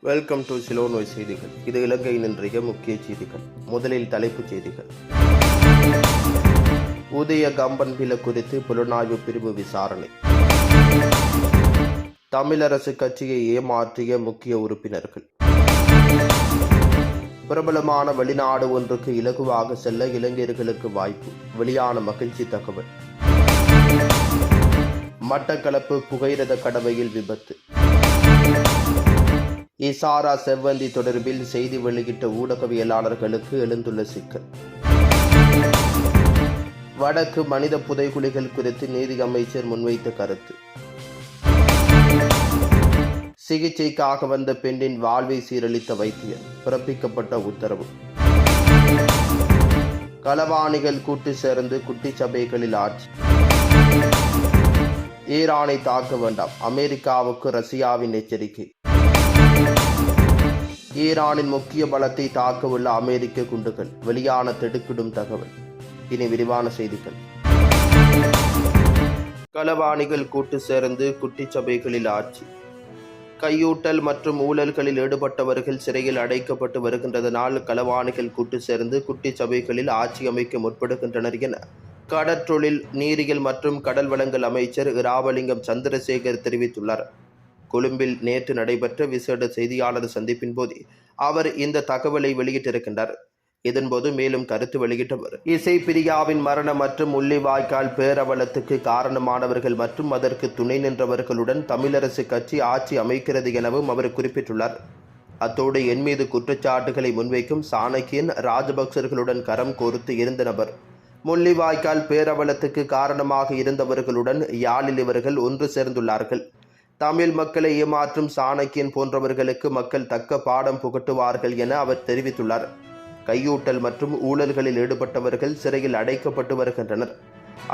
Welcome to சிலோனோய் செய்திகள் இது இலங்கையின் இன்றைய முக்கிய செய்திகள். முதலில் தலைப்புச் செய்திகள். உதய கம்பன் பில குறித்து புலனாய்வு பிரிவு விசாரணை. தமிழரசு கட்சியை ஏமாற்றிய முக்கிய உறுப்பினர்கள். பிரபலமான வெளிநாடு ஒன்றுக்கு இலகுவாக செல்ல இளைஞர்களுக்கு வாய்ப்பு. வெளியான மகிழ்ச்சி தகவல். மட்டக்களப்பு புகையிரத கடவையில் விபத்து. இசாரா செவ்வந்தி தொடர்பில் செய்தி வெளியிட்ட ஊடகவியலாளர்களுக்கு எழுந்துள்ள சிக்கல். வடக்கு மனித புதைகுழிகள் குறித்து நீதி அமைச்சர் முன்வைத்த கருத்து. சிகிச்சைக்காக வந்த பெண்ணின் வாழ்வை சீரழித்த வைத்தியர் பிறப்பிக்கப்பட்ட உத்தரவு. களவாணிகள் கூட்டு சேர்ந்து குட்டி சபைகளில் ஆட்சி. ஈரானை தாக்க வேண்டாம். அமெரிக்காவுக்கு ரஷ்யாவின் எச்சரிக்கை. ஈரானின் முக்கிய பலத்தை தாக்கவுள்ள அமெரிக்க குண்டுகள் வெளியான திடுக்கிடும் தகவல். இனி விரிவான செய்திகள். களவாணிகள் கூட்டு சேர்ந்து குட்டிச்சபைகளில் ஆட்சி. கையூட்டல் மற்றும் ஊழல்களில் ஈடுபட்டவர்கள் சிறையில் அடைக்கப்பட்டு வருகின்றதனால் களவாணிகள் கூட்டு சேர்ந்து குட்டி சபைகளில் ஆட்சி அமைக்க முற்படுகின்றனர் என கடற்றொழில் நீரியல் மற்றும் கடல் வளங்கள் அமைச்சர் ராவலிங்கம் சந்திரசேகர் தெரிவித்துள்ளார். கொழும்பில் நேற்று நடைபெற்ற விசேட செய்தியாளர் சந்திப்பின் போது அவர் இந்த தகவலை வெளியிட்டிருக்கின்றார். இதன்போது மேலும் கருத்து வெளியிட்டவர் இசை பிரியாவின் மரணம் மற்றும் முள்ளிவாய்க்கால் பேரவலத்துக்கு காரணமானவர்கள் மற்றும் அதற்கு துணை நின்றவர்களுடன் தமிழரசு கட்சி ஆட்சி அமைக்கிறது எனவும் அவர் குறிப்பிட்டுள்ளார். அத்தோடு என் மீது குற்றச்சாட்டுகளை முன்வைக்கும் சாணக்கியன் ராஜபக்சர்களுடன் கரம் கோர்த்து இருந்த நபர் முள்ளிவாய்க்கால் பேரவலத்துக்கு காரணமாக இருந்தவர்களுடன் யாழில் இவர்கள் ஒன்று சேர்ந்துள்ளார்கள். தமிழ் மக்களை ஏமாற்றும் சாணக்கியன் போன்றவர்களுக்கு மக்கள் தக்க பாடம் புகட்டுவார்கள் என அவர் தெரிவித்துள்ளார். கையூட்டல் மற்றும் ஊழல்களில் ஈடுபட்டவர்கள் சிறையில் அடைக்கப்பட்டு வருகின்றனர்.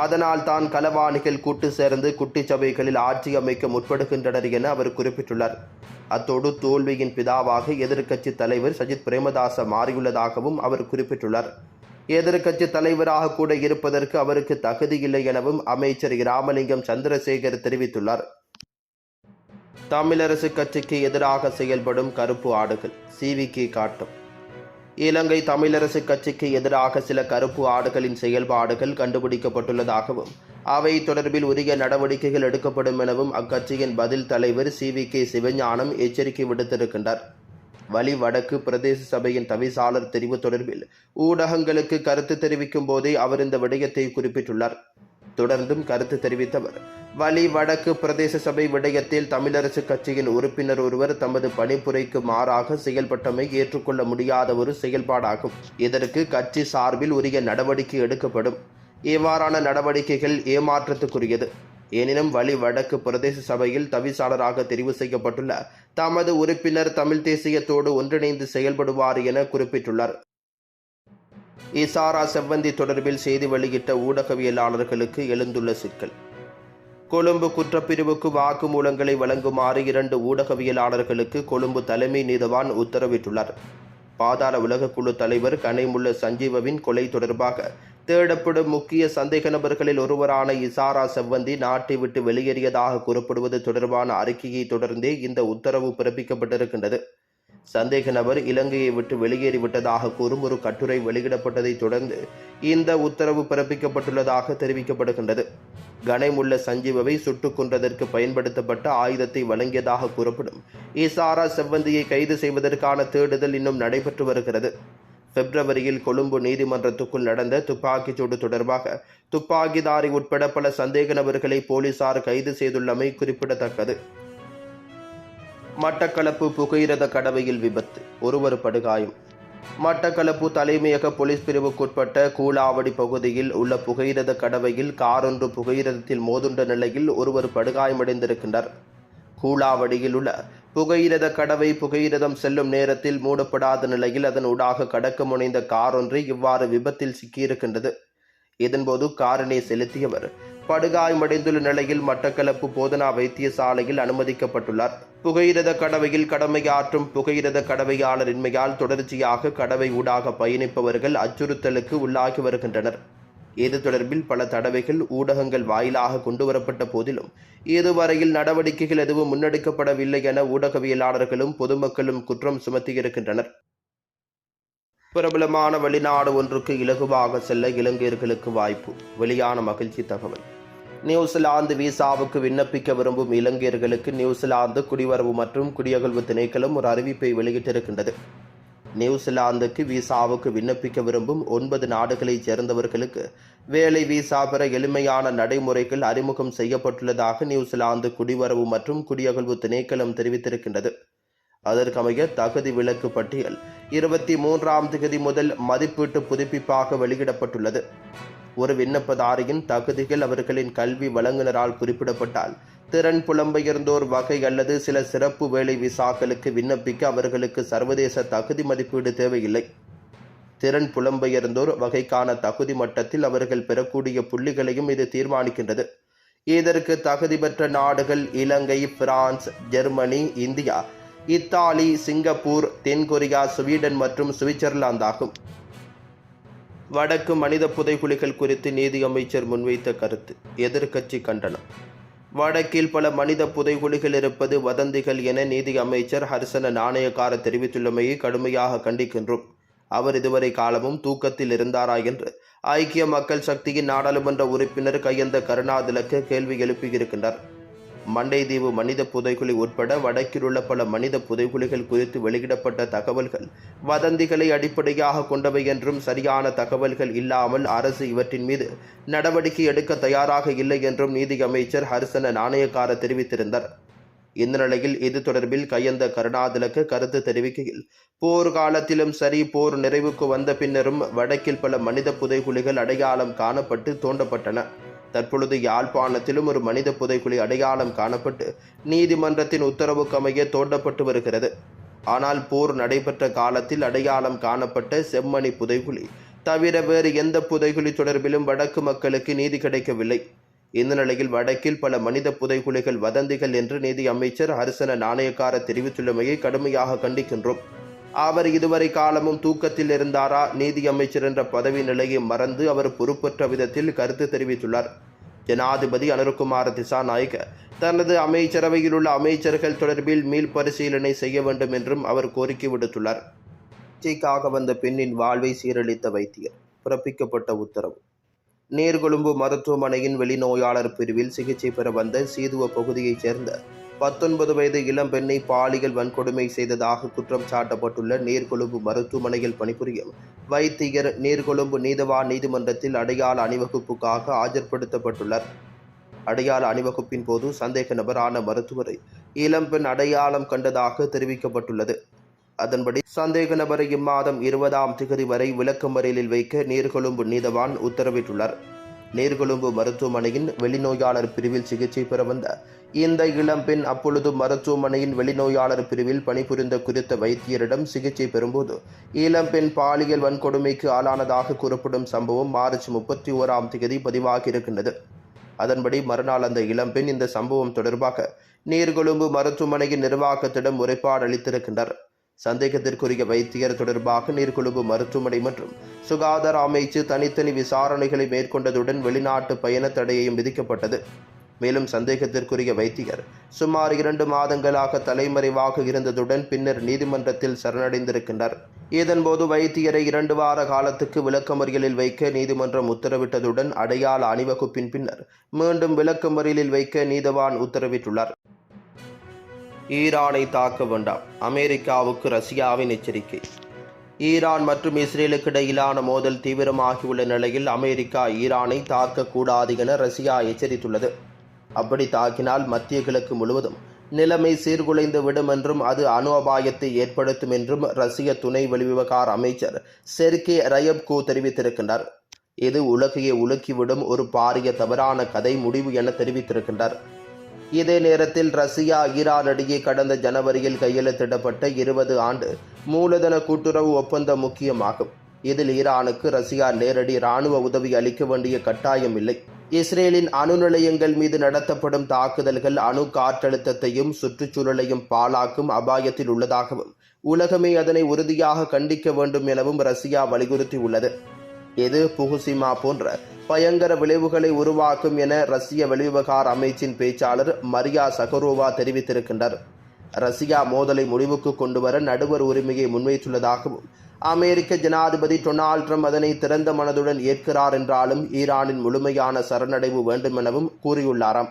அதனால் தான் களவாணிகள் கூட்டு சேர்ந்து குட்டி சபைகளில் ஆட்சி அமைக்க முற்படுகின்றனர் என அவர் குறிப்பிட்டுள்ளார். அத்தோடு தோல்வியின் பிதாவாக எதிர்க்கட்சி தலைவர் சஜித் பிரேமதாச மாறியுள்ளதாகவும் அவர் குறிப்பிட்டுள்ளார். எதிர்க்கட்சி தலைவராக கூட இருப்பதற்கு அவருக்கு தகுதி இல்லை எனவும் அமைச்சர் ராமலிங்கம் சந்திரசேகர் தெரிவித்துள்ளார். தமிழரசு கட்சிக்கு எதிராக செயல்படும் கருப்பு ஆடுகள் சிவிகே காட்டும். இலங்கை தமிழரசு கட்சிக்கு எதிராக சில கருப்பு ஆடுகளின் செயல்பாடுகள் கண்டுபிடிக்கப்பட்டுள்ளதாகவும் அவை தொடர்பில் உரிய நடவடிக்கைகள் எடுக்கப்படும் எனவும் அக்கட்சியின் பதில் தலைவர் சி. வி. கே. சிவஞானம் எச்சரிக்கை விடுத்திருக்கின்றார். வலி வடக்கு பிரதேச சபையின் தவிசாளர் தெரிவு தொடர்பில் ஊடகங்களுக்கு கருத்து தெரிவிக்கும் போதே அவர் இந்த விடயத்தை குறிப்பிட்டுள்ளார். தொடர்ந்தும் கருத்து தெரிவித்தவர். வலி வடக்கு பிரதேச சபை விடயத்தில் தமிழரசு கட்சியின் உறுப்பினர் ஒருவர் தமது பணிப்புரைக்கு மாறாக செயல்பட்டமை ஏற்றுக்கொள்ள முடியாத ஒரு செயல்பாடாகும். இதற்கு கட்சி சார்பில் உரிய நடவடிக்கை எடுக்கப்படும். இவ்வாறான நடவடிக்கைகள் ஏமாற்றத்துக்குரியது. எனினும் வலி வடக்கு பிரதேச சபையில் தவிசாளராக தெரிவு செய்யப்பட்டுள்ள தமது உறுப்பினர் தமிழ் தேசியத்தோடு ஒன்றிணைந்து செயல்படுவார் என குறிப்பிட்டுள்ளார். இசாரா செவ்வந்தி தொடர்பில் செய்தி வெளியிட்ட ஊடகவியலாளர்களுக்கு எழுந்துள்ள சிக்கல். கொழும்பு குற்றப்பிரிவுக்கு வாக்குமூலங்களை வழங்குமாறு இரண்டு ஊடகவியலாளர்களுக்கு கொழும்பு தலைமை நீதவான் உத்தரவிட்டுள்ளார். பாதாள உலகக்குழு தலைவர் கனைமுள்ள சஞ்சீவவின் கொலை தொடர்பாக தேடப்படும் முக்கிய சந்தேக நபர்களில் ஒருவரான இசாரா செவ்வந்தி நாட்டை விட்டு வெளியேறியதாக கூறப்படுவது தொடர்பான அறிக்கையை தொடர்ந்தே இந்த உத்தரவு பிறப்பிக்கப்பட்டிருக்கின்றது. சந்தேக நபர் இலங்கையை விட்டு வெளியேறிவிட்டதாக கூறும் ஒரு கட்டுரை வெளியிடப்பட்டதை தொடர்ந்து இந்த உத்தரவு பிறப்பிக்கப்பட்டுள்ளதாக தெரிவிக்கப்படுகின்றது. கனைமுள்ள சஞ்சீவவை சுட்டுக் கொன்றதற்கு பயன்படுத்தப்பட்ட ஆயுதத்தை வழங்கியதாக கூறப்படும். இசாரா செவ்வந்தியை கைது செய்வதற்கான தேடுதல் இன்னும் நடைபெற்று வருகிறது. பிப்ரவரியில் கொழும்பு நீதிமன்றத்துக்குள் நடந்த துப்பாக்கிச்சூடு தொடர்பாக துப்பாக்கிதாரி உட்பட பல சந்தேக நபர்களை போலீசார் கைது செய்துள்ளமை குறிப்பிடத்தக்கது. மட்டக்களப்பு புகையிரத கடவையில் விபத்து. ஒருவர் படுகாயம். மட்டக்களப்பு தலைமையக போலீஸ் பிரிவுக்குட்பட்ட கூலாவடி பகுதியில் உள்ள புகையிரத கடவையில் காரொன்று புகையிரதத்தில் மோதுண்ட நிலையில் ஒருவர் படுகாயமடைந்திருக்கின்றார். கூலாவடியில் உள்ள புகையிரத கடவை புகையிரதம் செல்லும் நேரத்தில் மூடப்படாத நிலையில் அதன் ஊடாக கடக்க முனைந்த கார் ஒன்று இவ்வாறு விபத்தில் சிக்கியிருக்கின்றது. இதன்போது காரினை செலுத்தியவர் படுகாயமடைந்துள்ள நிலையில் மட்டக்களப்பு போதனா வைத்தியசாலையில் அனுமதிக்கப்பட்டுள்ளார். புகையிரத கடவையில் கடமையாற்றும் புகையிரத கடவையாளரின்மையால் தொடர்ச்சியாக கடவை ஊடாக பயணிப்பவர்கள் அச்சுறுத்தலுக்கு உள்ளாகி வருகின்றனர். இது தொடர்பில் பல தடவைகள் ஊடகங்கள் வாயிலாக கொண்டுவரப்பட்ட போதிலும் இதுவரையில் நடவடிக்கைகள் எதுவும் முன்னெடுக்கப்படவில்லை என ஊடகவியலாளர்களும் பொதுமக்களும் குற்றம் சுமத்தியிருக்கின்றனர். பிரபலமான வெளிநாடு ஒன்றுக்கு இலகுவாக செல்ல இலங்கையர்களுக்கு வாய்ப்பு. வெளியான மகிழ்ச்சி தகவல். நியூசிலாந்து விசாவுக்கு விண்ணப்பிக்க விரும்பும் இலங்கையர்களுக்கு நியூசிலாந்து குடிவரவு மற்றும் குடியகழ்வு திணைக்களம் ஒரு அறிவிப்பை வெளியிட்டிருக்கின்றது. நியூசிலாந்துக்கு விசாவுக்கு விண்ணப்பிக்க விரும்பும் ஒன்பது நாடுகளைச் சேர்ந்தவர்களுக்கு வேலை விசா பெற எளிமையான நடைமுறைகள் அறிமுகம் செய்யப்பட்டுள்ளதாக நியூசிலாந்து குடிவரவு மற்றும் குடியகழ்வு திணைக்களம் தெரிவித்திருக்கின்றது. அதற்கமைய தகுதி விலக்கு பட்டியல் இருபத்தி மூன்றாம் தேதி முதல் மதிப்பீட்டு புதுப்பிப்பாக வெளியிடப்பட்டுள்ளது. ஒரு விண்ணப்பதாரியின் தகுதிகள் அவர்களின் கல்வி வழங்குனரால் குறிப்பிடப்பட்டால் திறன் புலம்பெயர்ந்தோர் வகை அல்லது சில சிறப்பு வேலை விசாக்களுக்கு விண்ணப்பிக்க அவர்களுக்கு சர்வதேச தகுதி மதிப்பீடு தேவையில்லை. திறன் புலம்பெயர்ந்தோர் வகைக்கான தகுதி மட்டத்தில் அவர்கள் பெறக்கூடிய புள்ளிகளையும் இது தீர்மானிக்கின்றது. இதற்கு தகுதி பெற்ற நாடுகள் Ilangai France Germany India Italy Singapore தென்கொரியா ஸ்வீடன் மற்றும் சுவிட்சர்லாந்து ஆகும். வடக்கு மனித புதைகுழிகள் குறித்து நீதி அமைச்சர் முன்வைத்த கருத்து. எதிர்க்கட்சி கண்டனம். வடக்கில் பல மனித புதைகுழிகள் இருப்பது வதந்திகள் என நீதி அமைச்சர் ஹர்சன நாணயக்கார தெரிவித்துள்ளமையை கடுமையாக கண்டிக்கின்றோம். அவர் இதுவரை காலமும் தூக்கத்தில் இருந்தாரா என்று ஐக்கிய மக்கள் சக்தியின் நாடாளுமன்ற உறுப்பினர் கையந்த கருணாதிலக்கு கேள்வி எழுப்பியிருக்கின்றார். மண்டைதீவு மனித புதைகுழி உட்பட வடக்கிலுள்ள பல மனித புதைகுழிகள் குறித்து வெளியிடப்பட்ட தகவல்கள். வதந்திகளை அடிப்படையாக கொண்டவை என்றும் சரியான தகவல்கள் இல்லாமல் அரசு இவற்றின் மீது நடவடிக்கை எடுக்க தயாராக இல்லை என்றும் நீதி அமைச்சர் ஹர்சன நாணயக்கார தெரிவித்திருந்தார். இந்த நிலையில் இது தொடர்பில் கையந்த கருணாதிலக்கு கருத்து தெரிவிக்கையில் போர் காலத்திலும் சரி போர் நிறைவுக்கு வந்த பின்னரும் வடக்கில் பல மனித புதைகுழிகள் அடையாளம் காணப்பட்டு தோண்டப்பட்டன. தற்பொழுது யாழ்ப்பாணத்திலும் ஒரு மனித புதைக்குழி அடையாளம் காணப்பட்டு நீதிமன்றத்தின் உத்தரவுக்கமைய தோண்டப்பட்டு வருகிறது. ஆனால் போர் நடைபெற்ற காலத்தில் அடையாளம் காணப்பட்ட செம்மணி புதைகுழி தவிர வேறு எந்த புதைகுழி தொடர்பிலும் வடக்கு மக்களுக்கு நீதி கிடைக்கவில்லை. இந்த நிலையில் வடக்கில் பல மனித புதைகுழிகள் வதந்திகள் என்று நீதி அமைச்சர் ஹரிசன நாணயக்கார தெரிவித்துள்ளமையை கடுமையாக கண்டிக்கின்றோம். அவர் இதுவரை காலமும் தூக்கத்தில் இருந்தாரா? நீதி அமைச்சர் என்ற பதவி நிலையை மறந்து அவர் பொறுப்பற்ற விதத்தில் கருத்து தெரிவித்துள்ளார். ஜனாதிபதி அனுர்குமார திசாநாயக் தனது அமைச்சரவையில் உள்ள அமைச்சர்கள் தொடர்பில் மீள்பரிசீலனை செய்ய வேண்டும் என்றும் அவர் கோரிக்கை விடுத்துள்ளார். சிகிச்சைக்காக வந்த பெண்ணின் வாழ்வை சீரழித்த வைத்தியர் பிறப்பிக்கப்பட்ட உத்தரவு. நீர்கொழும்பு மருத்துவமனையின் வெளிநோயாளர் பிரிவில் சிகிச்சை பெற வந்த சீதுவ பகுதியைச் சேர்ந்த பத்தொன்பது வயது இளம் பெண்ணை பாலியல் வன்கொடுமை செய்ததாக குற்றம் சாட்டப்பட்டுள்ள நீர்கொழும்பு மருத்துவமனையில் பணிபுரியும் வைத்தியர் நீர்கொழும்பு நீதவான் நீதிமன்றத்தில் அடையாள அணிவகுப்புக்காக ஆஜர்படுத்தப்பட்டுள்ளார். அடையாள அணிவகுப்பின் போது சந்தேக நபரான மருத்துவரை இளம்பெண் அடையாளம் கண்டதாக தெரிவிக்கப்பட்டுள்ளது. அதன்படி சந்தேக நபரை இம்மாதம் இருபதாம் திகதி வரை விளக்கமறியலில் வைக்க நீர்கொழும்பு நீதவான் உத்தரவிட்டுள்ளார். நீர்கொழும்பு மருத்துவமனையின் வெளிநோயாளர் பிரிவில் சிகிச்சை பெற வந்த இந்த இளம்பெண் அப்பொழுது மருத்துவமனையின் வெளிநோயாளர் பிரிவில் பணிபுரிந்த குறித்த வைத்தியரிடம் சிகிச்சை பெறும்போது இளம்பெண் பாலியல் வன்கொடுமைக்கு ஆளானதாக கூறப்படும் சம்பவம் மார்ச் முப்பத்தி ஓராம் தேதி பதிவாகியிருக்கின்றது அதன்படி மறுநாள் அந்த இளம்பெண் இந்த சம்பவம் தொடர்பாக நீர்கொழும்பு மருத்துவமனையின் நிர்வாகத்திடம் முறைப்பாடு அளித்திருக்கின்றார். சந்தேகத்திற்குரிய வைத்தியர் தொடர்பாக நீர்கொழும்பு மருத்துவமனை மற்றும் சுகாதார அமைச்சு தனித்தனி விசாரணைகளை மேற்கொண்டதுடன் வெளிநாட்டு பயண தடையையும் விதிக்கப்பட்டது. மேலும் சந்தேகத்திற்குரிய வைத்தியர் சுமார் இரண்டு மாதங்களாக தலைமறைவாக இருந்ததுடன் பின்னர் நீதிமன்றத்தில் சரணடைந்திருக்கின்றார். இதன்போது வைத்தியரை இரண்டு வார காலத்துக்கு விளக்கமறியலில் வைக்க நீதிமன்றம் உத்தரவிட்டதுடன் அடையாள அணிவகுப்பின் பின்னர் மீண்டும் விளக்கமறியலில் வைக்க நீதவான் உத்தரவிட்டுள்ளார். ஈரானை தாக்க வேண்டாம். அமெரிக்காவுக்கு ரஷ்யாவின் எச்சரிக்கை. ஈரான் மற்றும் இஸ்ரேலுக்கு இடையிலான மோதல் தீவிரமாகியுள்ள நிலையில் அமெரிக்கா ஈரானை தாக்கக்கூடாது என ரஷ்யா எச்சரித்துள்ளது. அப்படி தாக்கினால் மத்திய கிழக்கு முழுவதும் நிலைமை சீர்குலைந்து விடும் என்றும் அது அணு அபாயத்தை ஏற்படுத்தும் என்றும் ரஷ்ய துணை வெளிவிவகார அமைச்சர் செர்கே ரயப்கோ தெரிவித்திருக்கின்றார். இது உலகையை உலுக்கிவிடும் ஒரு பாரிய தவறான கதை முடிவு என தெரிவித்திருக்கின்றார். இதே நேரத்தில் ரஷ்யா ஈரான் இடையே கடந்த ஜனவரியில் கையெழுத்திடப்பட்ட இருபது ஆண்டு மூலதன கூட்டுறவு ஒப்பந்தம் முக்கியமாகும். இதில் ஈரானுக்கு ரஷ்யா நேரடி இராணுவ உதவி அளிக்க வேண்டிய கட்டாயம் இல்லை. இஸ்ரேலின் அணு நிலையங்கள் மீது நடத்தப்படும் தாக்குதல்கள் அணு காற்றழுத்தத்தையும் சுற்றுச்சூழலையும் பாழாக்கும் அபாயத்தில் உள்ளதாகவும் உலகமே அதனை உறுதியாக கண்டிக்க வேண்டும் எனவும் ரஷ்யா வலியுறுத்தியுள்ளது. இது புகுசிமா போன்ற பயங்கர விளைவுகளை உருவாக்கும் என ரஷ்ய வெளிவிவகார அமைச்சின் பேச்சாளர் மரியா சகரோவா தெரிவித்திருக்கின்றார். ரஷ்யா மோதலை முடிவுக்கு கொண்டுவர நடுவர் உரிமையை முன்வைத்துள்ளதாகவும் அமெரிக்க ஜனாதிபதி டொனால்ட் ட்ரம்ப் அதனை திறந்த மனதுடன் ஏற்கிறார் என்றாலும் ஈரானின் முழுமையான சரணடைவு வேண்டுமெனவும் கூறியுள்ளாராம்.